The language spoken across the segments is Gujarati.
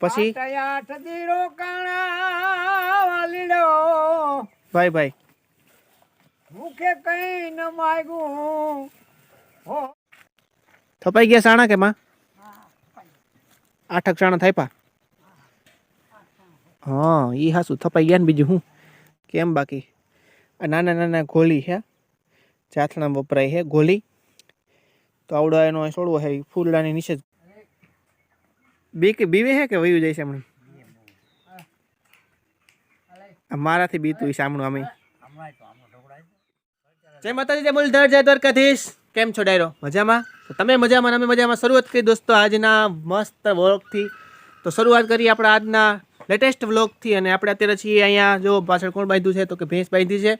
પછી? ભાઈ ભાઈ. મુખે કઈ ન માગ્યું. હો. થપાઈ ગયા સાણા કે માં? આઠક સાણા થાયપા? હા એ હાસું. થપાઈ ગયા ને બીજું હું? કેમ બાકી? આ નાના નાના ગોલી હે. જાથણા વપરાય હે ગોલી તો આવડો એનો છોડવો હે ફૂલડાની નીચે જ. બી કે બીવે હે કે વયું જાય છે હમણાં? મારાથી બીતું સામણું અમે જય માતાજી, જય મુરલીધર, જય દ્વારકાધીશ. કેમ છો ડાયરો? મજામાં? તો તમે મજામાં અમે મજામાં. શરૂઆત કરી દોસ્તો આજના મસ્ત વ્લોગથી. તો શરૂઆત કરી આપણા આજના લેટેસ્ટ વ્લોગથી અને આપણે અત્યારે છીએ અહીંયા, જો પાછળ કોણ બાંધ્યું છે તો કે ભેંસ બાંધી છે.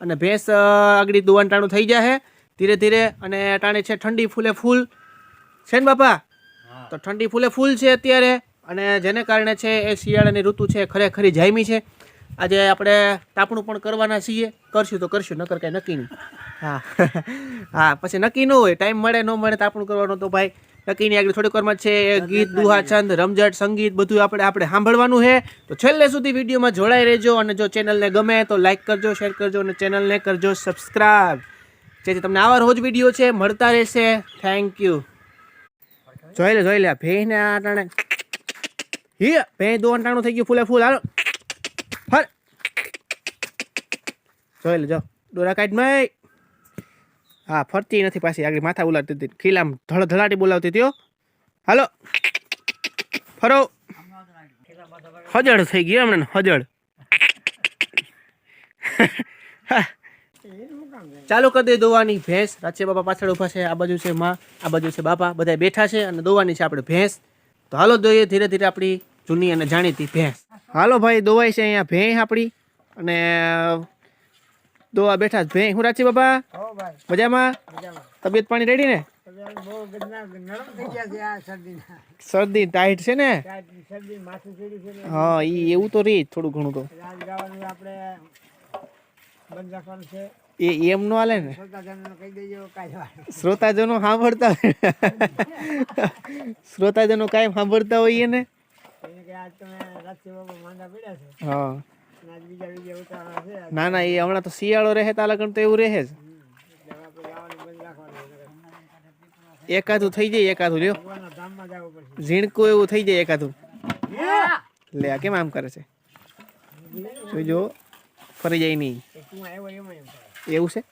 અને ભેંસ આગળ દુવાન ટાણું થઈ જાય ધીરે ધીરે અને ટાણે છે ઠંડી ફૂલે ફૂલ. છે ને બાપા? તો ઠંડી ફૂલે ફૂલ છે અત્યારે અને જેને કારણે છે એ શિયાળાની ઋતુ છે ખરેખરી જાયમી છે. આજે આપણે તાપણું પણ કરવાના છીએ. કરશું તો કરશું નકર કાંઈ નક્કી નહીં. હા. હા પછી નક્કી ન હોય ટાઈમ મળે ન મળે તાપણું કરવાનું તો ભાઈ નક્કીની આગળ થોડીક વારમાં છે એ ગીત દુહા છંદ રમઝટ સંગીત બધું આપણે આપણે સાંભળવાનું છે. તો છેલ્લે સુધી વિડીયોમાં જોડાઈ રહેજો અને જો ચેનલને ગમે તો લાઇક કરજો શેર કરજો અને ચેનલને કરજો સબસ્ક્રાઈબ જેથી તમને આવા રોજ વીડિયો છે મળતા રહેશે. થેન્ક યુ જોઈ લે જોઈ લે ભેંને આ ટાણે હી ભે દો ટાણું થઈ ગયું ફૂલે ફૂલ, હાલો. હર. જોઈ લે, જો. દોરા કાઢ મય હા, ફરતી નથી પાછી, આગળ માથા ઉલાડતી હતી. ખીલામ ધડ ધડાટી બોલાવતી હતી, હો. હાલો. ફરો. હજળ થઈ ગઈ હમણાં, હજળ. ચાલુ કરી દે દોવાની ભેંસ. રાચે બાપા પાછળ ઊભા છે આ બાજુ છે માં આ બાજુ છે બાપા બધા બેઠા છે અને દોવાની છે આપણે ભેંસ. તો હાલો દોઈએ ધીરે ધીરે આપણી જૂની અને જાણીતી ભેંસ. હાલો ભાઈ દોવાય છે અહીંયા ભેંસ આપણી. અને દોવા બેઠા છે. ભેંસ હું રાચી બાપા? મજામાં? તબિયત પાણી રેડી ને? શરદી ટાઈટ છે ને? હા એ એવું તો જ થોડું ઘણું તો. બંધ રાખવાનું છે. એ એમ નો હાલે ને? શ્રોતાજનોને કહી દેજો કાંઈ વાત શ્રોતાજનો સાંભળતા શ્રોતાજનો કાંઈ સાંભળતા હોઈએ ને એને કે આજ તમે રાતથી બાબા માંદા પડ્યા છે. હા. અને આજ બીજા બીજા ઉતારવાના છે. એટલે ના ના એ હમણાં તો શિયાળો રહે તા લગન તો એવું રહે જ. એકાદું થઈ જાય એકાદું લ્યો. ભગવાનના ધામમાં જવું પડશે. ઝીણકું એવું થઈ જાય એકાદું લે આ કેમ આમ કરે છે? જોજો ફરી જાય નહીં. એવું છે?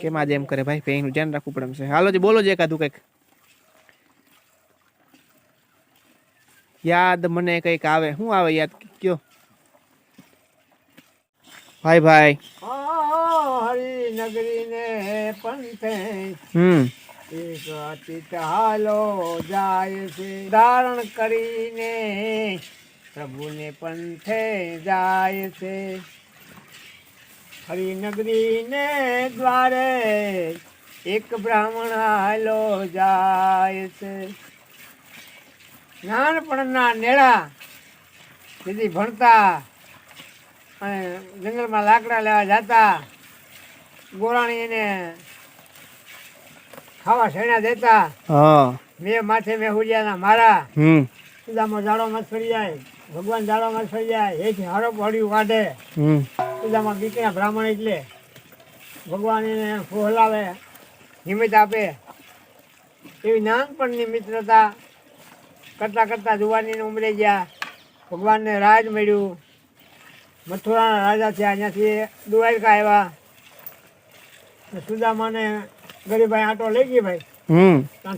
કેમ આજે એમ કરે? ભાઈ પેનું ધ્યાન રાખવું પડે એમ છે. હાલો જે બોલો જે એકાદું કંઈક. યાદ મને કંઈક આવે. શું આવે યાદ? કયો? ભાઈ ભાઈ. હરિનગરી ને પંથે હમ. એક અતિત હાલો જાય છે. ધારણ કરીને પ્રભુને પંથે જાય છે. હરિનગરી ને દ્વારે એક બ્રાહ્મણ હાલો જાય છે. નાનપણના નેળા તેથી ભણતા અને જંગલમાં લાકડા લેવા જતા ગોરાણી એને ખાવા શેણા દેતા. મેં માથે મેં હુડિયાના મારા. સુદામાં જાડો મત ફરી જાય. ભગવાન દાડામાં થઈ જાય. એથી હારો પડ્યું કાઢે. પૂજામાં સુદામાં બીકના બ્રાહ્મણ એટલે ભગવાન એને ફોહલાવે નિમિત્ત આપે. એવી નાનપણની મિત્રતા કરતાં કરતાં જુવાનીને ઉમરે ગયા. ભગવાનને રાજ મળ્યું. મથુરાના રાજા થયા. અહીંયાથી દ્વારકા આવ્યા. સુદામાને ગરીબાઈ આટો લઈ ગઈ ભાઈ.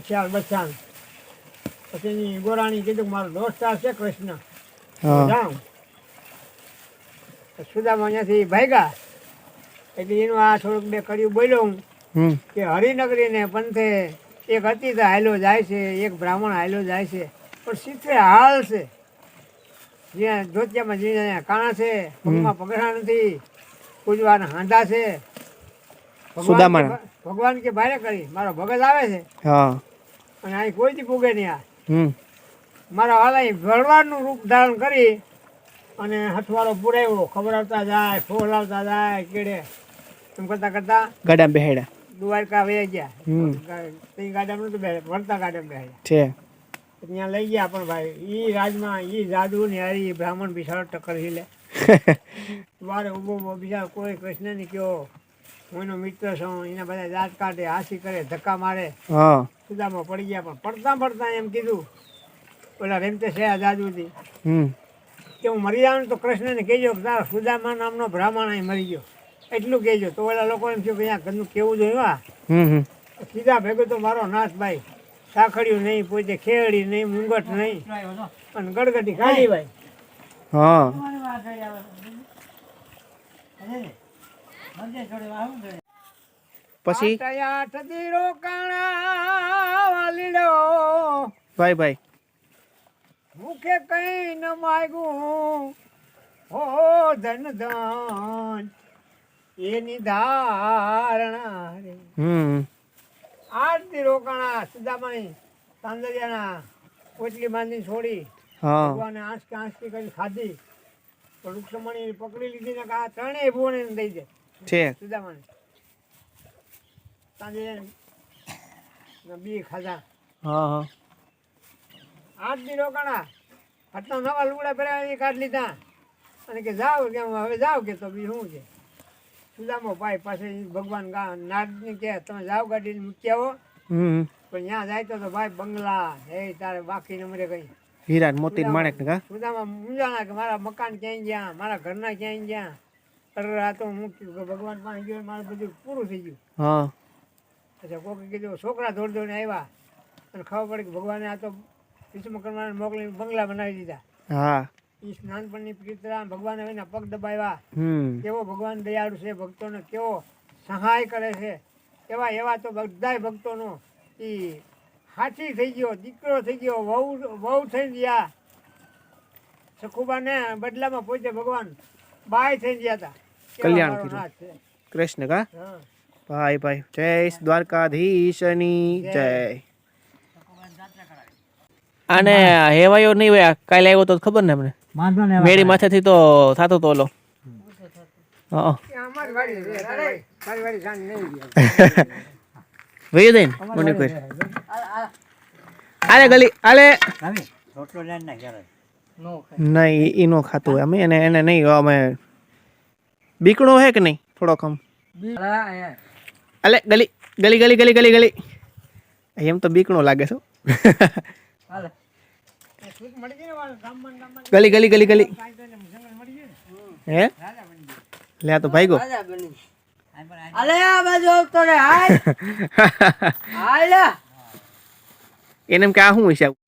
ચાર બચ્ચાને. પછી ગોરાણી કીધું કે મારો દોસ્તાર છે કૃષ્ણ. સુદામા અહીંયાથી ભાગ્યા. એટલે એનું આ થોડુંક મેં કર્યું બોલ્યો હું કે હરિનગરીને પંથે એક અતિ હાલ્યો જાય છે એક બ્રાહ્મણ હાલ્યો જાય છે. પણ સીધે હાલ છે. જ્યાં ધોતિયામાં જ્યાં કાણા છે પગમાં પગડા નથી પૂજવાના હાંધા છે. ભગવાન કે ભારે કરી મારો ભગત આવે છે. અને અહીં કોઈથી પૂગે નહીં આ. મારા વાલાએ ભગવાનનું રૂપ ધારણ કરી અને હથવાળો પુરાવ્યો. ખબરાવતા જાય ફોલાવતા જાય કેડે. એમ કરતા કરતા ગાડા બેહેડા દ્વારકા વે ગયા. ત્યાં ગાડામાં નતું બેઠા વળતા ગાડા બેહેડા છે. ત્યાં લઈ ગયા પણ ભાઈ ઈ રાજમાં ઈ જાદુ ને હારી બ્રાહ્મણ બિસાડો ટક્કર हिले વારે ઊભો ઊભો બીજા કોઈ કૃષ્ણને કયો હું એનો મિત્ર છું એના બધા દાંત કાઢે હાસી કરે ધક્કા મારે. સુદામાં પડી ગયા પણ પડતા પડતા એમ કીધું ઓલા રેમતે છે આ જાદુથી. હમ. કે હું મરી જાઉં તો કૃષ્ણને કહેજો કે તારા સુદામા નામનો બ્રાહ્મણ અહીં મરી ગયો. એટલું કહેજો. તો ઓલા લોકો એમ થયું કે અહીંયા ઘરનું કેવું જોયું આ. સીધા ભેગો તો મારો નાથ ભાઈ. સાખડ્યું નહીં પોતે ખેડી નહીં મુંગટ નહીં. અને ગડગડી ખાલી ભાઈ. હા. પછી? આઠથી રોકાણા વાલીડો. ભાઈ ભાઈ. મુખે કઈ ન માગ્યું. હો ધન ધન એની ધારણા રે. આરતી રોકાણા સુદામાઈ તાંદરિયાના પોટલી બાંધી છોડી ભગવાને આંસકી આંસકી કરી ખાધી. તો રૂક્ષમણી પકડી લીધી ને કે આ ત્રણેય ભુવને દઈ દે. છે. સુદામાને સાંજે બી ખાધા. હા હા. આઠ દી રોકાણા. આટલા નવા લુગડા પહેર્યા એ કાઢ લીધા. અને કે જાઓ કે હવે જાઓ કે તો બી શું છે? સુદામો ભાઈ પાસે ભગવાન ગા નાદની કે તમે જાઓ ગાડીને મૂકી આવો. પણ ત્યાં જાય તો ભાઈ બંગલા હે તારે બાકી નંબરે કઈ. હીરા મોતી માણેક ને કા સુદામા મુંજાણા કે મારા મકાન ક્યાંય ગયા મારા ઘરના ક્યાંય ગયા. અરે આ તો હું ભગવાન પાસે ગયો મારું બધું પૂરું થઈ ગયું. હા. અચ્છા કોકે કીધું છોકરા દોડ દોડીને આવ્યા. અને ખબર પડી કે ભગવાને આ તો વિશ્વકર્માને મોકલી બંગલા બનાવી દીધા. હા. એ સ્નાનપણની પ્રીતરા ભગવાન હવે પગ દબાવ્યા. કેવો ભગવાન દયાળુ છે ભક્તોને કેવો સહાય કરે છે. એવા એવા તો બધાય ભક્તોનો એ હાથી થઈ ગયો દીકરો થઈ ગયો વહુ વહુ થઈ ગયા. સખુબાને બદલામાં પોતે ભગવાન બાય થઈ ગયા હતા કલ્યાણ છે. કૃષ્ણ કા? ભાઈ ભાઈ જય દ્વારકાધીશની. જય. અને હેવાયો નહીં હોય કાલે આવ્યો તો ખબર ને અમને? મેળી માથેથી તો થતો તો ઓલો. એ નહીં ગયા. વહી જાય મને કોઈ. આલે ગલી આલે. નહીં ઈ નો ખાતું હોય. અમે એને એને નહીં અમે બીકણો હે કે નહીં થોડોક આમ? અલે ગલી ગલી ગલી ગલી ગલી. ગલી એમ તો બીકણો લાગે છે હો. છૂટ મળી ગઈ ને વાળા ગામમાં ને ગામમાં ગલી ગલી ગલી ગલી કાંઈ તો એને મુસલમાન મળી ગયું ને. હે રાજા બની ગયો. લે આ તો ભાઈ ગો અલે આ બાજુ આવતો રે હાલ હાલ એને એમ કે આ શું હશે આવું?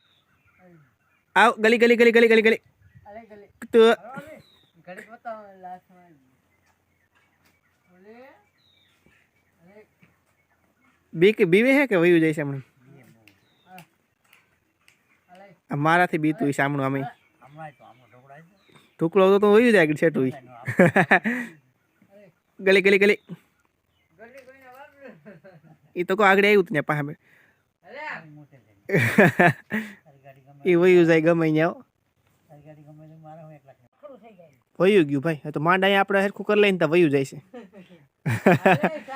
આવ ગલી ગલી ગલી ગલી ગલી ગલી અલે ગલે તો ઘડી બતાવો લાસ્ટમાં ઓલે બી કે બીવે હે કે વયું જાય છે હમણાં આ મારાથી બીતું હોય સામણું અમે ટુકડો તો તો વયું જાય આગળ છેટું ગલી ગલી ગલી. એ તો કો આગળ આવ્યું હતું ને પાસે એ વયું જાય ગમે ત્યાં હો. વયું ગયું ભાઈ. તો માંડા અહીંયા આપણે હરખું કરી લઈને તો વયું જાય છે.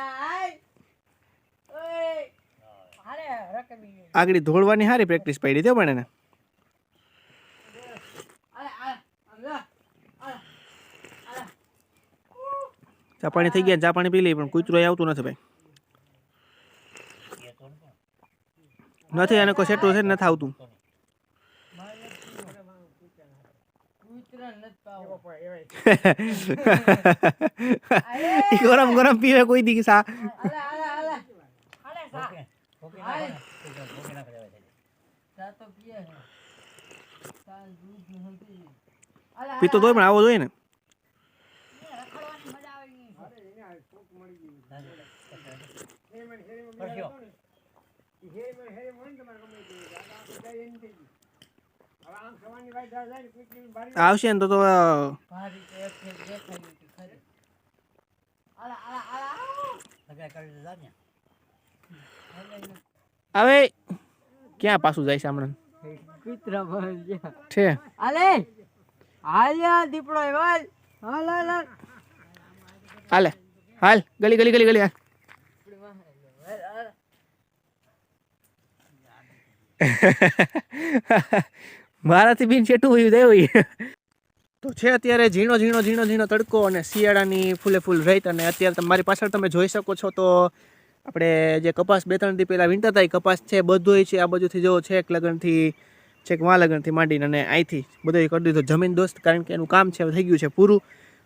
આગળ ધોળવાની સારી પ્રેક્ટિસ પડી હતી પણ એને અલે આ અલે ચા પાણી થઈ ગયા ચા પાણી પી લઈએ પણ કૂતરો આવતું નથી ભાઈ. નથી એને કોઈ સેટું છે નથી આવતું? ગરમ ગરમ પીવે કોઈ દી સા. તો પીતો તોય પણ આવો જોઈએ ને રખડવાની મજા આવે નહીં શેરીમાં ને શેરીમાં બીજા લોકો ને, ઈ શેરીમાં ને શેરીમાં હોય ને હવે આવશે ને તો આવે ક્યાં પાછું જાય છે હમણાં? છે. અલે હાલ્યા દીપડો હાલ હાલ હાલ. હાલ. હાલે, ગલી ગલી ગલી ગલી મારાથી બિન છેટું હોય દેવું તો છે અત્યારે ઝીણો ઝીણો ઝીણો ઝીણો તડકો અને શિયાળાની ફૂલે ફૂલ રેત અને અત્યારે તમારી પાછળ તમે જોઈ શકો છો તો આપણે જે કપાસ બે, ત્રણથી પહેલાં વિંટર થાય કપાસ છે, બધુંય છે, આ બાજુથી જો છેક લગનથી, છેક વાં લગનથી માંડીને અને અહીંથી બધું કરી દીધું. જમીન દોસ્ત, કારણ કે એનું કામ છે થઈ ગયું છે પૂરું.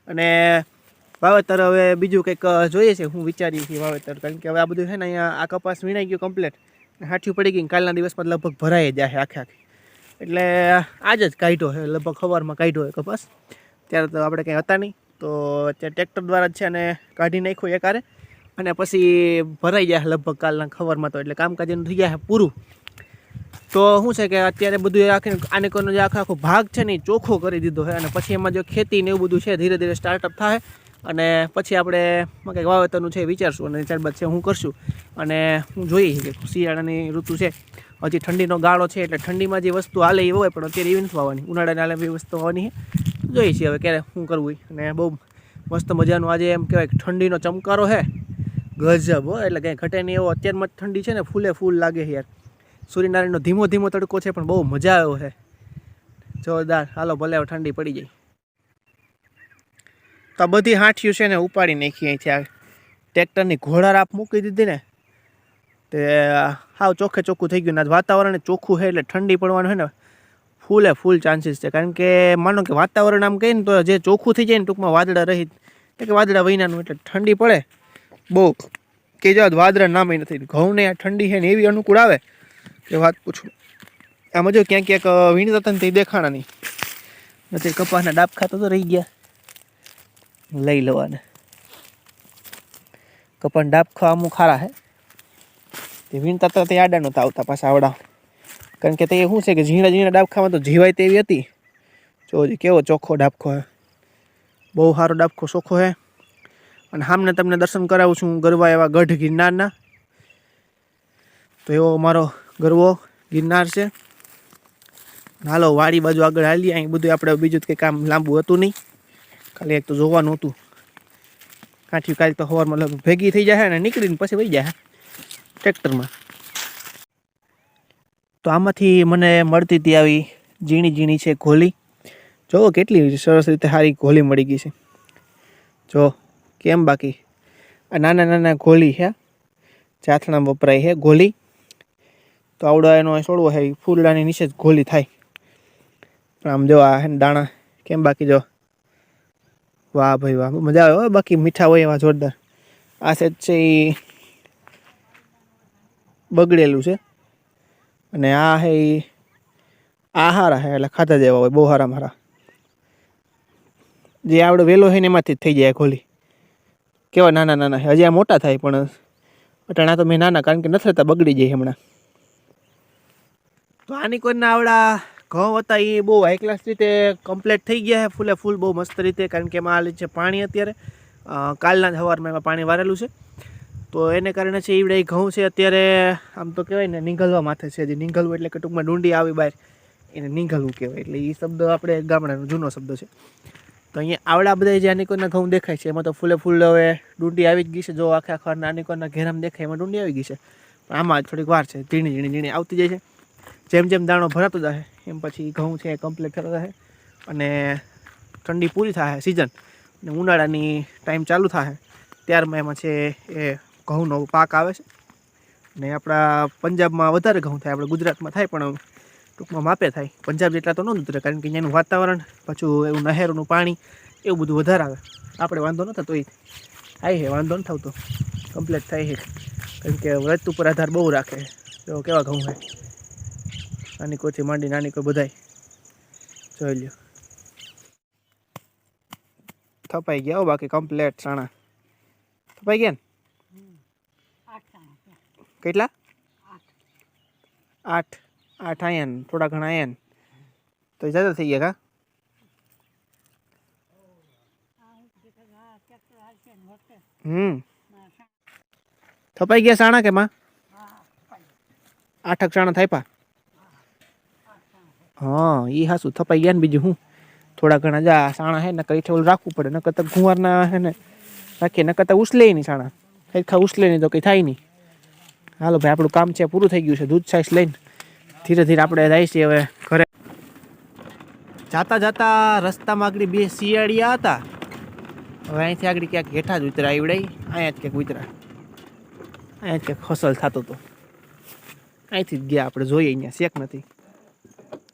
અને વાવેતર હવે બીજું કંઈક જોઈએ છે, હું વિચારીએ છીએ વાવેતર. કારણ કે હવે આ બધું છે ને અહીંયા આ કપાસ વીણાઈ ગયું કમ્પ્લેટ હાથિયું પડી ગઈ કાલના દિવસમાં લગભગ ભરાઈ જાય આખે આખી. એટલે આજ જ કાઢ્યો છે, લગભગ સવારમાં કાઢ્યો હોય કપાસ. ત્યારે તો આપણે કંઈ હતા નહીં. તો અત્યારે ટ્રેક્ટર દ્વારા જ છે અને કાઢી નાખ્યું એકારે અને પછી ભરાઈ જાય લગભગ કાલના ખબરમાં તો. એટલે કામકાજ થઈ ગયા પૂરું. તો શું છે કે અત્યારે બધું આખી, આને કોઈનો જે આખો આખો ભાગ છે ને ચોખ્ખો કરી દીધો છે. અને પછી એમાં જો ખેતી ને એવું બધું છે, ધીરે ધીરે સ્ટાર્ટઅપ થાય અને પછી આપણે કંઈક વાવેતરનું છે વિચારશું અને ત્યારબાદ છે હું કરશું. અને હું જોઈએ કે શિયાળાની ઋતુ છે, હજી ઠંડીનો ગાળો છે એટલે ઠંડીમાં જે વસ્તુ હાલે એ હોય, પણ અત્યારે એવી નથી વાવવાની. ઉનાળાની હાલે એવી વસ્તુ વાવવાની છે. જોઈએ છીએ હવે ક્યારે શું કરવું અને બહુ મસ્ત મજાનું આજે એમ કહેવાય ઠંડીનો ચમકારો છે. ગજબ હો, એટલે કંઈ ઘટે નહીં એવો. અત્યારમાં ઠંડી છે ને, ફૂલે ફૂલ લાગે છે યાર. સૂર્યનારાયણનો ધીમો ધીમો તડકો છે, પણ બહુ મજા આવ્યો છે. જોરદાર. હાલો, ભલે ઠંડી પડી જાય. તો આ બધી હાંઠિયું છે ને ઉપાડી નાખી અહીંથી આ ટ્રેક્ટરની ઘોડા રાપ મૂકી દીધી ને. તે હાવ ચોખ્ખે ચોખ્ખું થઈ ગયું ને. વાતાવરણ ચોખ્ખું છે એટલે ઠંડી પડવાનું છે ને. ફૂલે ફૂલ ચાન્સીસ છે. કારણ કે, માનો કે વાતાવરણ આમ કહીએ ને તો જે ચોખ્ખું થઈ જાય ને ટૂંકમાં વાદળા રહી એટલે કે વાદળા વહીનાનું એટલે ઠંડી પડે. બહુ કે જો વાદળા નામે નથી. ઘઉંને આ ઠંડી છે ને એવી અનુકૂળ આવે કે વાત પૂછું. આમાં જો ક્યાંક ક્યાંક વીણતા હતા ને તે દેખાણા નથી કપાસના ડાબ ખાતો તો રહી ગયા. લઈ લેવાને. કપાસના ડાબ ખાવા અમુક ખારા હે. તે વીણતા તો તે આડા નહોતા આવતા પાછા આવડા. કારણ કે તે શું છે કે ઝીણા ઝીણા ડાબખામાં તો જીવાય તેવી હતી. જો કેવો ચોખ્ખો ડાબખો હે. બહુ સારો ડાબખો ચોખ્ખો હે. અને સામને તમને દર્શન કરાવું છું ગરવા એવા ગઢ ગિરનારના. તો એવો મારો ગરવો ગિરનાર છે. હાલો વાડી બાજુ આગળ હાલીએ. અહીં બધું આપણે બીજું કંઈ કામ લાંબુ હતું નહીં. ખાલી એક તો જોવાનું હતું. કાંઠી કાલ તો સવારમાં લગભગ ભેગી થઈ જાય ને નીકળીને પછી વહી જાય ટ્રેક્ટરમાં. તો આમાંથી મને મળતી હતી આવી ઝીણી ઝીણી છે ઘોલી. જુઓ કેટલી સરસ રીતે સારી ઘોલી મળી ગઈ છે. જો કેમ બાકી? આ નાના નાના ઘોલી છે. ચાથણા વપરાય છે ઘોલી. તો આવડો એનો છોડવો છે ફૂલડાની નીચે જ ઘોલી થાય. પણ આમ જો આ દાણા, કેમ બાકી જો? વાહ ભાઈ વાહ, મજા આવે હો, બાકી મીઠા હોય એવા જોરદાર. આ સેજ છે એ બગડેલું છે. અને આ હે એ આ હારા હે, એટલે ખાતા જેવા હોય, બહુ હારા મારા. જે આપણે વેલો હોય ને એમાંથી જ થઈ જાય ખોલી કેવા નાના નાના હજી આ મોટા થાય, પણ અટાણા તો મેં નાના, કારણ કે નથી થતા બગડી જાય હમણાં. તો આની કોઈ ના આવડા ઘઉં હતા એ બહુ હાઈ ક્લાસ રીતે કમ્પ્લીટ થઈ ગયા છે. ફૂલે ફૂલ બહુ મસ્ત રીતે, કારણ કે એમાં હાલે છે પાણી અત્યારે કાલના જ સવારમાં એમાં પાણી વારેલું છે. તો એને કારણે છે ઈવડે ઘઉં છે અત્યારે, આમ તો કહેવાય ને, નીંગલવા માથે છે. જે નીંગલવું એટલે કે ટૂંકમાં ડુંડી આવી બહાર, એને નીંગલવું કહેવાય. એટલે એ શબ્દ આપણે ગામડાનો જૂનો શબ્દ છે. તો અહીંયા આવડા બધા જે આનિકોના ઘઉં દેખાય છે, એમાં તો ફૂલે ફૂલ હવે ડુંડી આવી જ ગઈ છે. જો આખા આખા નાનિકોના ઘેરામાં દેખાય, એમાં ડુંડી આવી ગઈ છે. પણ આમાં થોડીક વાર છે, ઝીણી ઝીણી ઝીણી આવતી જાય છે. જેમ જેમ દાણો ભરાતો જશે એમ પછી ઘઉં છે એ કમ્પ્લીટ થતો જશે અને ઠંડી પૂરી થાય સિઝન અને ઉનાળાની ટાઈમ ચાલુ થશે ત્યારમાં એમાં છે એ ઘઉંનો પાક આવે છે. ને આપણા પંજાબમાં વધારે ઘઉં થાય, આપણે ગુજરાતમાં થાય, પણ ટૂંકમાં માપે થાય. પંજાબ જેટલા તો ન ઉતરે કારણ કે અહીંયાનું વાતાવરણ, પાછું એવું નહેરનું પાણી, એવું બધું વધારે આવે. આપણે વાંધો ન થતો એ થાય છે, વાંધો ન થતો કમ્પ્લીટ થાય છે. કારણ કે વ્રત ઉપર આધાર બહુ રાખે. તો કેવા ઘઉં હોય નાની કોથી માંડી નાની કોઈ બધાય. જોઈ લ્યો. થપાઈ ગયા બાકી કમ્પ્લેટ સાણા થપાઈ ગયા ને? કેટલા? આઠ. આઠ આયા થોડા ઘણા આયા ને. તો જ્યાદા થઈ ગયા કા? હમ. થપાઈ ગયા સાણા કે માં? આઠક સાણા થાપ્યા હા એ હાસું થપાઈ ગયા ને બીજું હું? થોડા ઘણા જા સાણા હે નકર ઓલું રાખવું પડે. નકર તો ગુવારના હે ને, રાખીએ. નકર તો ઉછલે નહીં સાણા. ખા ઉછલે નહીં તો કંઈ થાય નહીં. હાલો ભાઈ, આપણું કામ છે, પૂરું થઈ ગયું છે. દૂધ છાશ લઈને ધીરે ધીરે આપણે જાય છીએ હવે ઘરે. જાતા જાતા રસ્તામાં આગળ બે શિયાળિયા હતા. હવે અહીંથી આગળ ક્યાંક હેઠા જ ઉતરા આવડે અહીંયા જ ક્યાંક ઉતરા. અહીંયા જ ક્યાંક ફસલ થતો હતો. અહીંથી જ ગયા આપણે, જોઈએ અહીંયા. શેક નથી.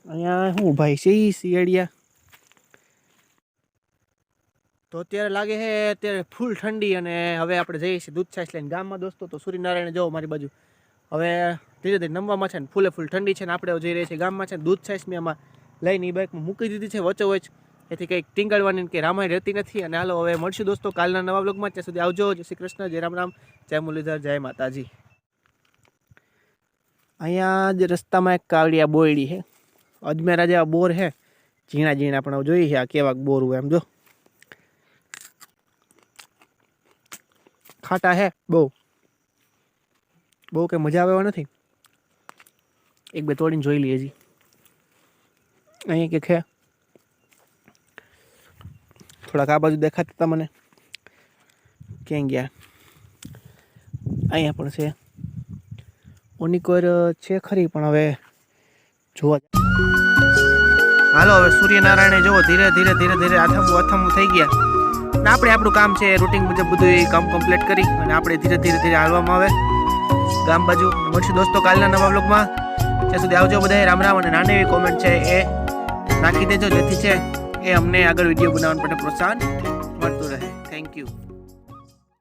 અહીંયા શું ભાઈ છે? શિયાળિયા? તો અત્યારે લાગે છે અત્યારે ફૂલ ઠંડી અને હવે આપણે જઈએ છીએ દૂધ છાશ લઈને ગામમાં દોસ્તો. તો સૂર્યનારાયણ જવો મારી બાજુ. હવે ધીરે ધીરે નમવામાં છે ને ફૂલે ફૂલ ઠંડી છે ને આપણે જઈ રહ્યા છીએ ગામમાં છે ને દૂધ છાશ મેં આમાં લઈને એ બાઇકમાં મૂકી દીધી છે વચ્ચે વચ એથી કંઈક ટીંગાડવાની કે રામાયણ રહેતી નથી. અને હાલો હવે મળશું દોસ્તો કાલના નવા બ્લોગમાં ત્યાં સુધી આવજો. જય શ્રી કૃષ્ણ જય રામ રામ. જય મુરલીધર જય માતાજી. અહીંયા જ રસ્તામાં એક કાવડિયા બોયડી છે. અજમેરા જેવા બોર છે ઝીણા ઝીણા પણ જોઈએ છે. આ કેવા બોર હોય એમ જો. ખાટા હે બહુ. બહુ કંઈ મજા આવે નથી. એક બે તોડીને જોઈ લઈએ હજી. અહીંયા કે છે થોડાક આ બાજુ દેખાતા હતા મને. ક્યાં ગયા? અહીંયા પણ છે. ઓનિકોર છે ખરી પણ હવે. જોવા હાલો, હવે સૂર્યનારાયણે જુઓ, ધીરે ધીરે ધીરે ધીરે આથમવું અથમવું થઈ ગયા. અને આપણે આપણું કામ છે રૂટિન મુજબ બધું એ કામ કમ્પ્લીટ કરી અને આપણે ધીરે ધીરે ધીરે હાલવામાં આવે. ગામ બાજુ, મળશું દોસ્તો કાલના નવા બ્લોગમાં ત્યાં સુધી આવજો બધાએ રામ રામ અને નાની એવી કોમેન્ટ છે એ નાખી દેજો, જેથી છે એ અમને આગળ વીડિયો બનાવવા માટે પ્રોત્સાહન મળતું રહે. Thank you